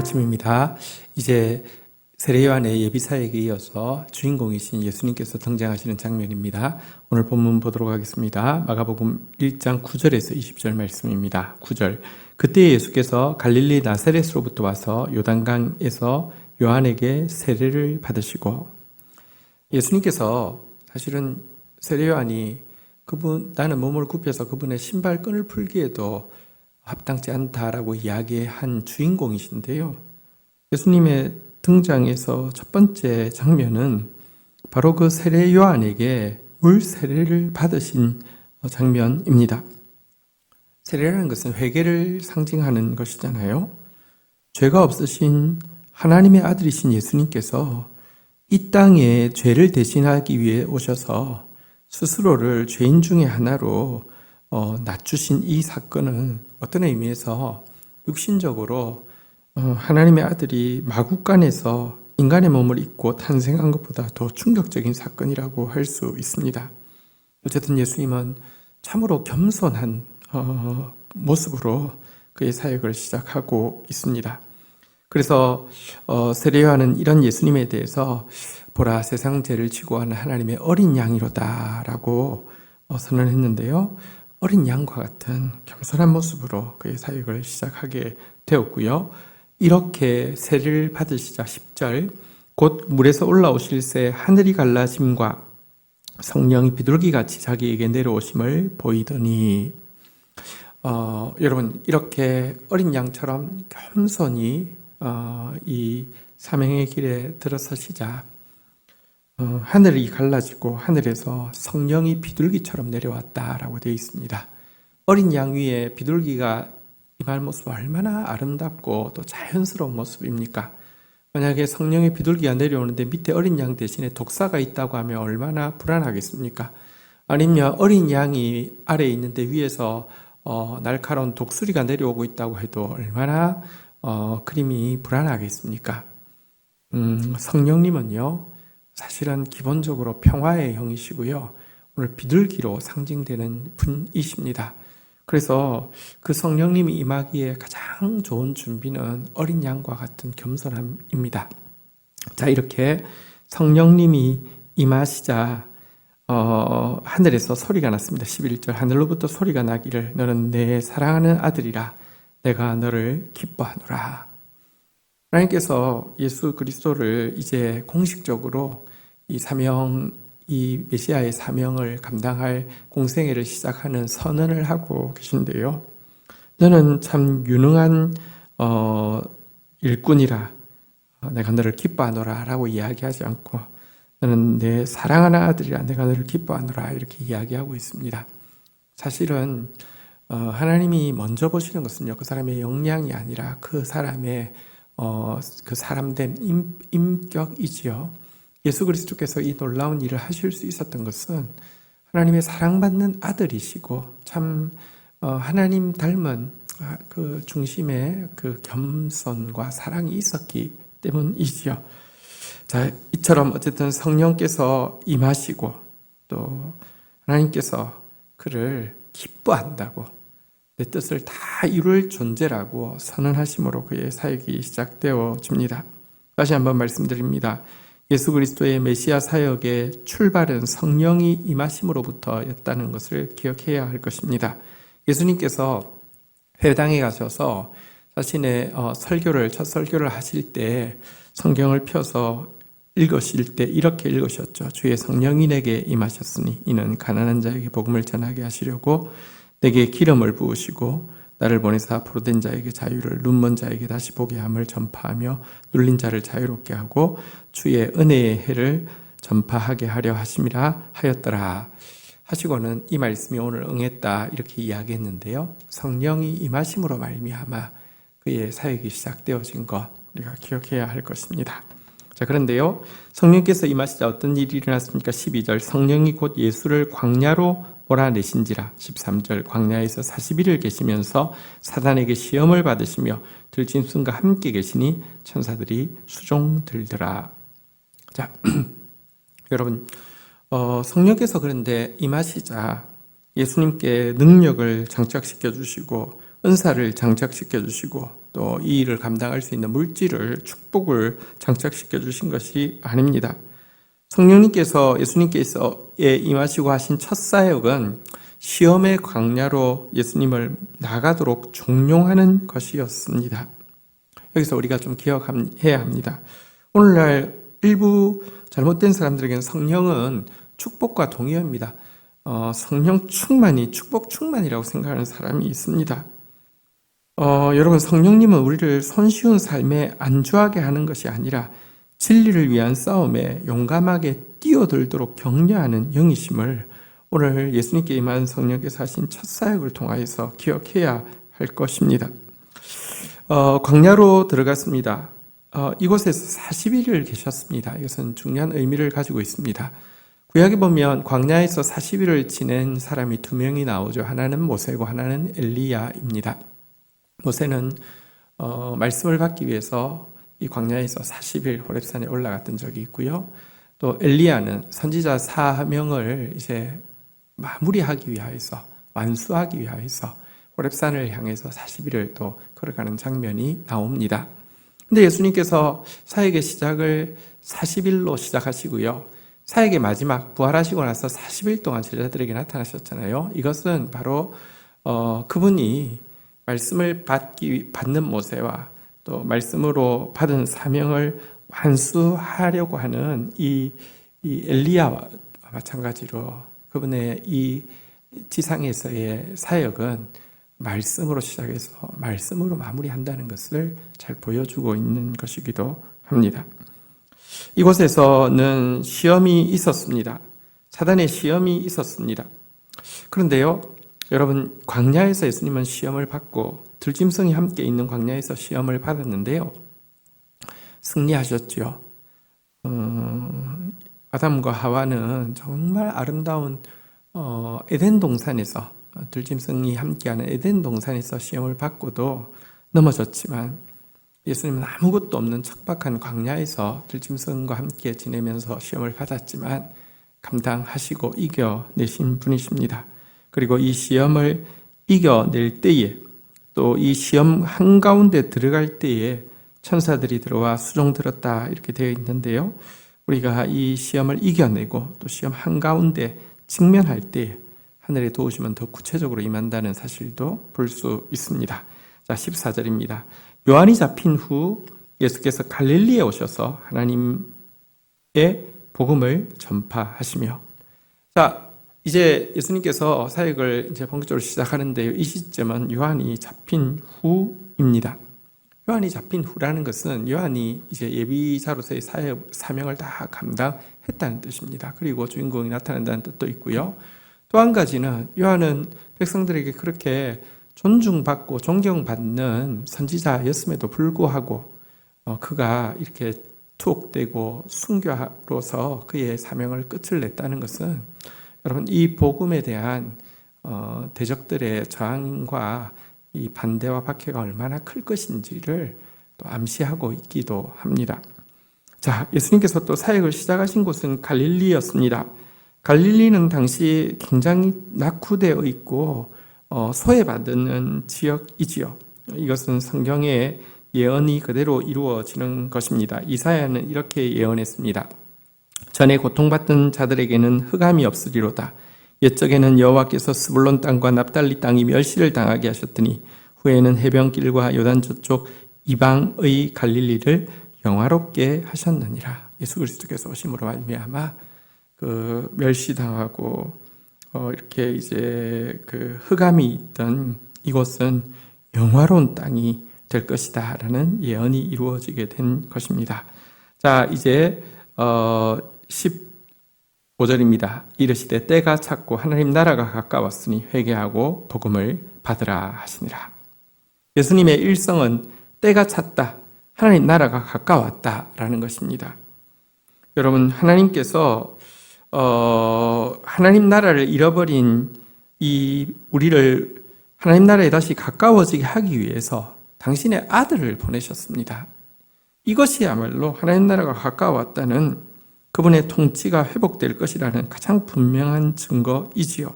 아침입니다. 이제 세례요한의 예비사에게 이어서 주인공이신 예수님께서 등장하시는 장면입니다. 오늘 본문 보도록 하겠습니다. 마가복음 1장 9절에서 20절 말씀입니다. 9절. 그때 예수께서 갈릴리 나사렛으로부터 와서 요단강에서 요한에게 세례를 받으시고 예수님께서 사실은 세례요한이 그분 나는 몸을 굽혀서 그분의 신발끈을 풀기에도 합당치 않다라고 이야기한 주인공이신데요. 예수님의 등장에서 첫 번째 장면은 바로 그 세례 요한에게 물 세례를 받으신 장면입니다. 세례라는 것은 회개를 상징하는 것이잖아요. 죄가 없으신 하나님의 아들이신 예수님께서 이 땅에 죄를 대신하기 위해 오셔서 스스로를 죄인 중의 하나로 어, 낮추신 이 사건은 어떤 의미에서 육신적으로 어, 하나님의 아들이 마국간에서 인간의 몸을 입고 탄생한 것보다 더 충격적인 사건이라고 할 수 있습니다. 어쨌든 예수님은 참으로 겸손한 어, 모습으로 그의 사역을 시작하고 있습니다. 그래서 어, 세례요한은 이런 예수님에 대해서 보라 세상 죄를 지고 하는 하나님의 어린 양이로다라고 어, 선언했는데요. 어린 양과 같은 겸손한 모습으로 그의 사역을 시작하게 되었고요. 이렇게 세를 받으시자 10절 곧 물에서 올라오실 새 하늘이 갈라짐과 성령이 비둘기같이 자기에게 내려오심을 보이더니 어, 여러분 이렇게 어린 양처럼 겸손히 어, 이 사명의 길에 들어서시자 어, 하늘이 갈라지고 하늘에서 성령이 비둘기처럼 내려왔다라고 되어 있습니다. 어린 양 위에 비둘기가 임할 모습 얼마나 아름답고 또 자연스러운 모습입니까? 만약에 성령의 비둘기가 내려오는데 밑에 어린 양 대신에 독사가 있다고 하면 얼마나 불안하겠습니까? 아니면 어린 양이 아래에 있는데 위에서 어, 날카로운 독수리가 내려오고 있다고 해도 얼마나 어, 그림이 불안하겠습니까? 음, 성령님은요, 사실은 기본적으로 평화의 형이시고요. 오늘 비둘기로 상징되는 분이십니다. 그래서 그 성령님이 임하기에 가장 좋은 준비는 어린 양과 같은 겸손함입니다. 자, 이렇게 성령님이 임하시자 어, 하늘에서 소리가 났습니다. 11절 하늘로부터 소리가 나기를 너는 내 사랑하는 아들이라 내가 너를 기뻐하노라. 하나님께서 예수 그리스도를 이제 공식적으로 이 사명, 이 메시아의 사명을 감당할 공생애를 시작하는 선언을 하고 계신데요. 너는 참 유능한 어, 일꾼이라 내가 너를 기뻐하노라 라고 이야기하지 않고 너는 내 사랑하는 아들이라 내가 너를 기뻐하노라 이렇게 이야기하고 있습니다. 사실은 어, 하나님이 먼저 보시는 것은요 그 사람의 역량이 아니라 그 사람의 어, 그 사람된 임, 인격이지요. 예수 그리스도께서 이 놀라운 일을 하실 수 있었던 것은 하나님의 사랑받는 아들이시고 참 어, 하나님 닮은 아, 그 중심에 그 겸손과 사랑이 있었기 때문이지요. 자, 이처럼 어쨌든 성령께서 임하시고 또 하나님께서 그를 기뻐한다고 내 뜻을 다 이룰 존재라고 선언하심으로 그의 사역이 시작되어집니다. 다시 한번 말씀드립니다. 예수 그리스도의 메시아 사역의 출발은 성령이 임하심으로부터였다는 것을 기억해야 할 것입니다. 예수님께서 회당에 가셔서 자신의 어, 설교를 첫 설교를 하실 때 성경을 펴서 읽으실 때 이렇게 읽으셨죠. 주의 성령이 내게 임하셨으니 이는 가난한 자에게 복음을 전하게 하시려고 내게 기름을 부으시고 나를 보내사 포로된 자에게 자유를 눈먼 자에게 다시 보게 함을 전파하며 눌린 자를 자유롭게 하고 주의 은혜의 해를 전파하게 하려 하심이라 하였더라 하시고는 이 말씀이 오늘 응했다 이렇게 이야기했는데요. 성령이 임하심으로 말미암아 그의 사역이 시작되어진 것 우리가 기억해야 할 것입니다. 자, 그런데요. 성령께서 임하시자 어떤 일이 일어났습니까? 12절. 성령이 곧 예수를 광야로 몰아내신지라 13절 광야에서 40일을 계시면서 사단에게 시험을 받으시며 들짐승과 함께 계시니 천사들이 수종 들더라. 자, 여러분 어, 성령께서 그런데 임하시자 예수님께 능력을 장착시켜 주시고 은사를 장착시켜 주시고 또 이 일을 감당할 수 있는 물질을 축복을 장착시켜 주신 것이 아닙니다. 성령님께서 예수님께서에 임하시고 하신 첫 사역은 시험의 광야로 예수님을 나가도록 종용하는 것이었습니다. 여기서 우리가 좀 기억해야 합니다. 오늘날 일부 잘못된 사람들에게는 성령은 축복과 동의어입니다. 어, 성령 충만이 축복 충만이라고 생각하는 사람이 있습니다. 어, 여러분 성령님은 우리를 손쉬운 삶에 안주하게 하는 것이 아니라 진리를 위한 싸움에 용감하게 뛰어들도록 격려하는 영이심을 오늘 예수님께 임한 성령께서 하신 첫 사역을 통하여서 기억해야 할 것입니다. 어, 광야로 들어갔습니다. 어, 이곳에서 40일을 계셨습니다. 이것은 중요한 의미를 가지고 있습니다. 구약에 보면 광야에서 40일을 지낸 사람이 두 명이 나오죠. 하나는 모세고 하나는 엘리야입니다. 모세는 어, 말씀을 받기 위해서 이 광야에서 40일 호렙산에 올라갔던 적이 있고요. 또 엘리야는 선지자 사명을 이제 마무리하기 위하여서 완수하기 위하여서 호렙산을 향해서 40일을 또 걸어가는 장면이 나옵니다. 근데 예수님께서 사역의 시작을 40일로 시작하시고요. 사역의 마지막 부활하시고 나서 40일 동안 제자들에게 나타나셨잖아요. 이것은 바로 어, 그분이 말씀을 받기 받는 모세와 또 말씀으로 받은 사명을 완수하려고 하는 이, 이 엘리야와 마찬가지로 그분의 이 지상에서의 사역은 말씀으로 시작해서 말씀으로 마무리한다는 것을 잘 보여주고 있는 것이기도 합니다. 이곳에서는 시험이 있었습니다. 사단의 시험이 있었습니다. 그런데요, 여러분, 광야에서 예수님은 시험을 받고 들짐승이 함께 있는 광야에서 시험을 받았는데요. 승리하셨죠. 어, 아담과 하와는 정말 아름다운 어, 에덴 동산에서 들짐승이 함께하는 에덴 동산에서 시험을 받고도 넘어졌지만 예수님은 아무것도 없는 척박한 광야에서 들짐승과 함께 지내면서 시험을 받았지만 감당하시고 이겨내신 분이십니다. 그리고 이 시험을 이겨낼 때에 또 이 시험 한가운데 들어갈 때에 천사들이 들어와 수종 들었다 이렇게 되어 있는데요. 우리가 이 시험을 이겨내고 또 시험 한가운데 직면할 때 하늘의 도우심은 더 구체적으로 임한다는 사실도 볼 수 있습니다. 자, 14절입니다. 요한이 잡힌 후 예수께서 갈릴리에 오셔서 하나님의 복음을 전파하시며 자, 이제 예수님께서 사역을 이제 본격적으로 시작하는데요. 이 시점은 요한이 잡힌 후입니다. 요한이 잡힌 후라는 것은 요한이 이제 예비자로서의 사역, 사명을 다 감당했다는 뜻입니다. 그리고 주인공이 나타난다는 뜻도 있고요. 또 한 가지는 요한은 백성들에게 그렇게 존중받고 존경받는 선지자였음에도 불구하고 어, 그가 이렇게 투옥되고 순교로서 그의 사명을 끝을 냈다는 것은 여러분 이 복음에 대한 어, 대적들의 저항과 이 반대와 박해가 얼마나 클 것인지를 또 암시하고 있기도 합니다. 자, 예수님께서 또 사역을 시작하신 곳은 갈릴리였습니다. 갈릴리는 당시 굉장히 낙후되어 있고 어, 소외받는 지역이지요. 이것은 성경의 예언이 그대로 이루어지는 것입니다. 이사야는 이렇게 예언했습니다. 전에 고통받던 자들에게는 흑암이 없으리로다. 옛적에는 여호와께서 스불론 땅과 납달리 땅이 멸시를 당하게 하셨더니 후에는 해변길과 요단 저쪽 이방의 갈릴리를 영화롭게 하셨느니라. 예수 그리스도께서 오심으로 말미암아 그 멸시당하고 어 이렇게 이제 그 흑암이 있던 이곳은 영화로운 땅이 될 것이다라는 예언이 이루어지게 된 것입니다. 자, 이제 어 15절입니다. 이르시되 때가 찼고 하나님 나라가 가까웠으니 회개하고 복음을 받으라 하시니라. 예수님의 일성은 때가 찼다. 하나님 나라가 가까웠다라는 것입니다. 여러분, 하나님께서 어, 하나님 나라를 잃어버린 이 우리를 하나님 나라에 다시 가까워지게 하기 위해서 당신의 아들을 보내셨습니다. 이것이야말로 하나님 나라가 가까웠다는 그분의 통치가 회복될 것이라는 가장 분명한 증거이지요.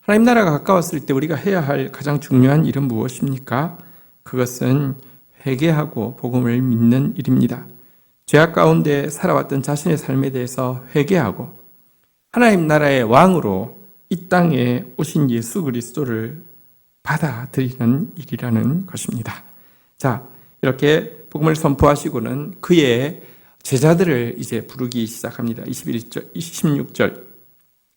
하나님 나라가 가까웠을 때 우리가 해야 할 가장 중요한 일은 무엇입니까? 그것은 회개하고 복음을 믿는 일입니다. 죄악 가운데 살아왔던 자신의 삶에 대해서 회개하고 하나님 나라의 왕으로 이 땅에 오신 예수 그리스도를 받아들이는 일이라는 것입니다. 자, 이렇게 복음을 선포하시고는 그의 제자들을 이제 부르기 시작합니다. 21절, 26절.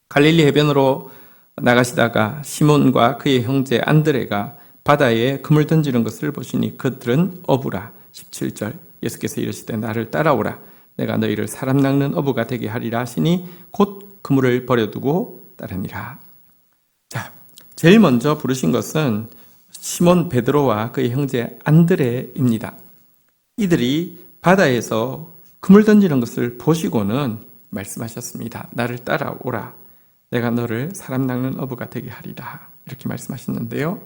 갈릴리 해변으로 나가시다가 시몬과 그의 형제 안드레가 바다에 금을 던지는 것을 보시니 그들은 어부라. 17절. 예수께서 이르시되 나를 따라오라. 내가 너희를 사람 낚는 어부가 되게 하리라 하시니 곧 그물을 버려두고 따르니라. 자, 제일 먼저 부르신 것은 시몬 베드로와 그의 형제 안드레입니다. 이들이 바다에서 금을 던지는 것을 보시고는 말씀하셨습니다. 나를 따라오라. 내가 너를 사람 낚는 어부가 되게 하리라. 이렇게 말씀하셨는데요.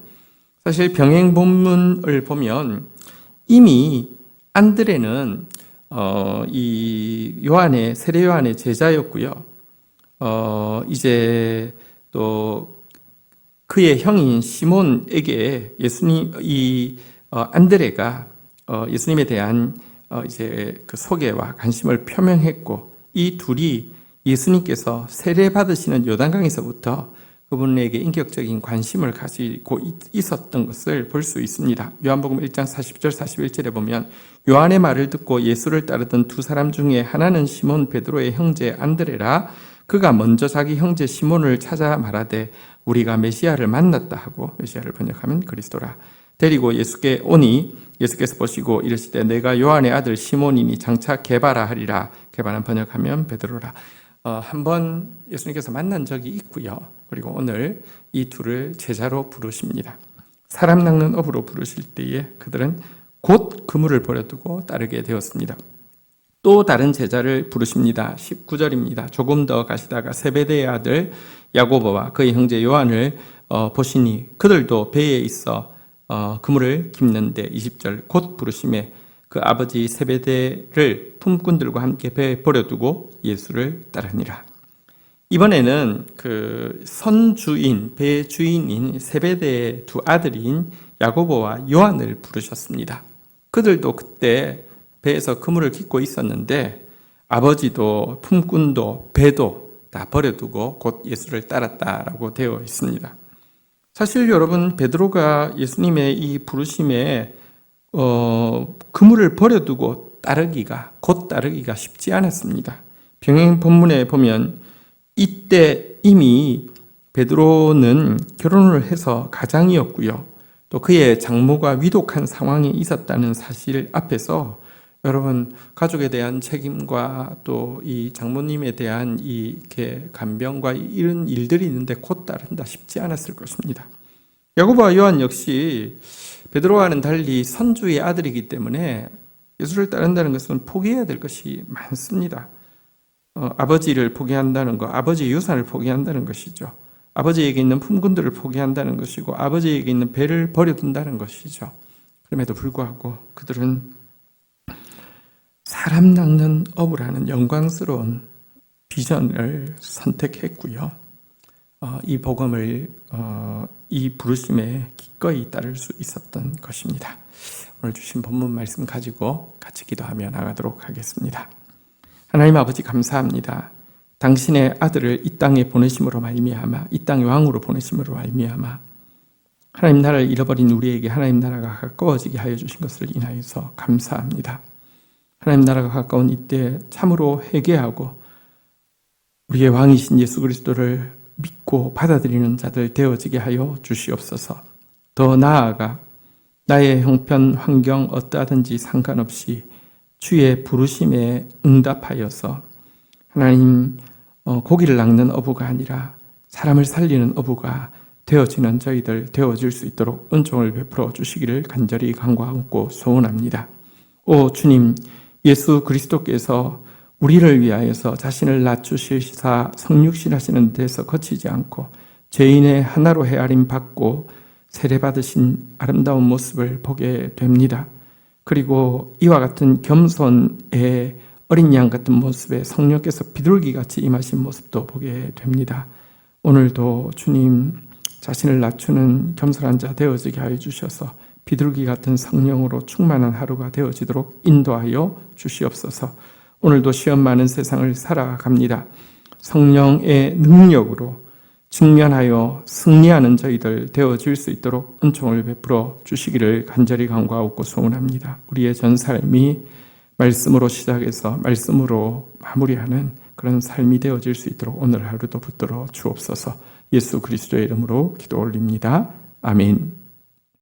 사실 병행 본문을 보면 이미 안드레는 어, 이 요한의 세례 요한의 제자였고요. 어, 이제 또 그의 형인 시몬에게 예수님 이 어, 안드레가 어, 예수님에 대한 어, 이제 그 소개와 관심을 표명했고 이 둘이 예수님께서 세례 받으시는 요단강에서부터 그분에게 인격적인 관심을 가지고 있었던 것을 볼 수 있습니다. 요한복음 1장 40절 41절에 보면 요한의 말을 듣고 예수를 따르던 두 사람 중에 하나는 시몬 베드로의 형제 안드레라 그가 먼저 자기 형제 시몬을 찾아 말하되 우리가 메시아를 만났다 하고 메시아를 번역하면 그리스도라 데리고 예수께 오니 예수께서 보시고 이르시되 내가 요한의 아들 시몬이니 장차 개바라 하리라 개바는 번역하면 베드로라 어, 한번 예수님께서 만난 적이 있고요. 그리고 오늘 이 둘을 제자로 부르십니다. 사람 낚는 업으로 부르실 때에 그들은 곧 그물을 버려두고 따르게 되었습니다. 또 다른 제자를 부르십니다. 19절입니다. 조금 더 가시다가 세베대의 아들 야고보와 그의 형제 요한을 어, 보시니 그들도 배에 있어 어, 그물을 깁는데 20절 곧 부르심에 그 아버지 세베대를 품꾼들과 함께 배에 버려두고 예수를 따르니라. 이번에는 그 선주인, 배 주인인 세베대의 두 아들인 야고보와 요한을 부르셨습니다. 그들도 그때 배에서 그물을 깃고 있었는데 아버지도 품꾼도 배도 다 버려두고 곧 예수를 따랐다라고 되어 있습니다. 사실 여러분 베드로가 예수님의 이 부르심에 어, 그물을 버려두고 따르기가 곧 따르기가 쉽지 않았습니다. 병행 본문에 보면 이때 이미 베드로는 결혼을 해서 가장이었고요. 또 그의 장모가 위독한 상황에 있었다는 사실 앞에서 여러분 가족에 대한 책임과 또 이 장모님에 대한 이 이렇게 간병과 이런 일들이 있는데 곧 따른다 쉽지 않았을 것입니다. 야고보와 요한 역시 베드로와는 달리 선주의 아들이기 때문에 예수를 따른다는 것은 포기해야 될 것이 많습니다. 어, 아버지를 포기한다는 것, 아버지의 유산을 포기한다는 것이죠. 아버지에게 있는 품꾼들을 포기한다는 것이고 아버지에게 있는 배를 버려둔다는 것이죠. 그럼에도 불구하고 그들은 사람 낚는 업이라는 영광스러운 비전을 선택했고요. 어, 이 복음을 어, 이 부르심에 기꺼이 따를 수 있었던 것입니다. 오늘 주신 본문 말씀 가지고 같이 기도하며 나가도록 하겠습니다. 하나님 아버지 감사합니다. 당신의 아들을 이 땅에 보내심으로 말미암아 이 땅의 왕으로 보내심으로 말미암아 하나님 나라를 잃어버린 우리에게 하나님 나라가 가까워지게 하여 주신 것을 인하여서 감사합니다. 하나님 나라가 가까운 이때 참으로 회개하고 우리의 왕이신 예수 그리스도를 믿고 받아들이는 자들 되어지게 하여 주시옵소서. 더 나아가 나의 형편, 환경 어떠하든지 상관없이 주의 부르심에 응답하여서 하나님 어, 고기를 낚는 어부가 아니라 사람을 살리는 어부가 되어지는 저희들 되어질 수 있도록 은총을 베풀어 주시기를 간절히 간구하고 소원합니다. 오 주님, 예수 그리스도께서 우리를 위하여서 자신을 낮추시사 성육신하시는 데서 거치지 않고 죄인의 하나로 헤아림 받고 세례받으신 아름다운 모습을 보게 됩니다. 그리고 이와 같은 겸손의 어린 양 같은 모습에 성령께서 비둘기같이 임하신 모습도 보게 됩니다. 오늘도 주님 자신을 낮추는 겸손한 자 되어지게 하여 주셔서 비둘기 같은 성령으로 충만한 하루가 되어지도록 인도하여 주시옵소서. 오늘도 시험 많은 세상을 살아갑니다. 성령의 능력으로 직면하여 승리하는 저희들 되어질 수 있도록 은총을 베풀어 주시기를 간절히 간구하고 소원합니다. 우리의 전 삶이 말씀으로 시작해서 말씀으로 마무리하는 그런 삶이 되어질 수 있도록 오늘 하루도 붙들어 주옵소서. 예수 그리스도의 이름으로 기도 올립니다. 아멘.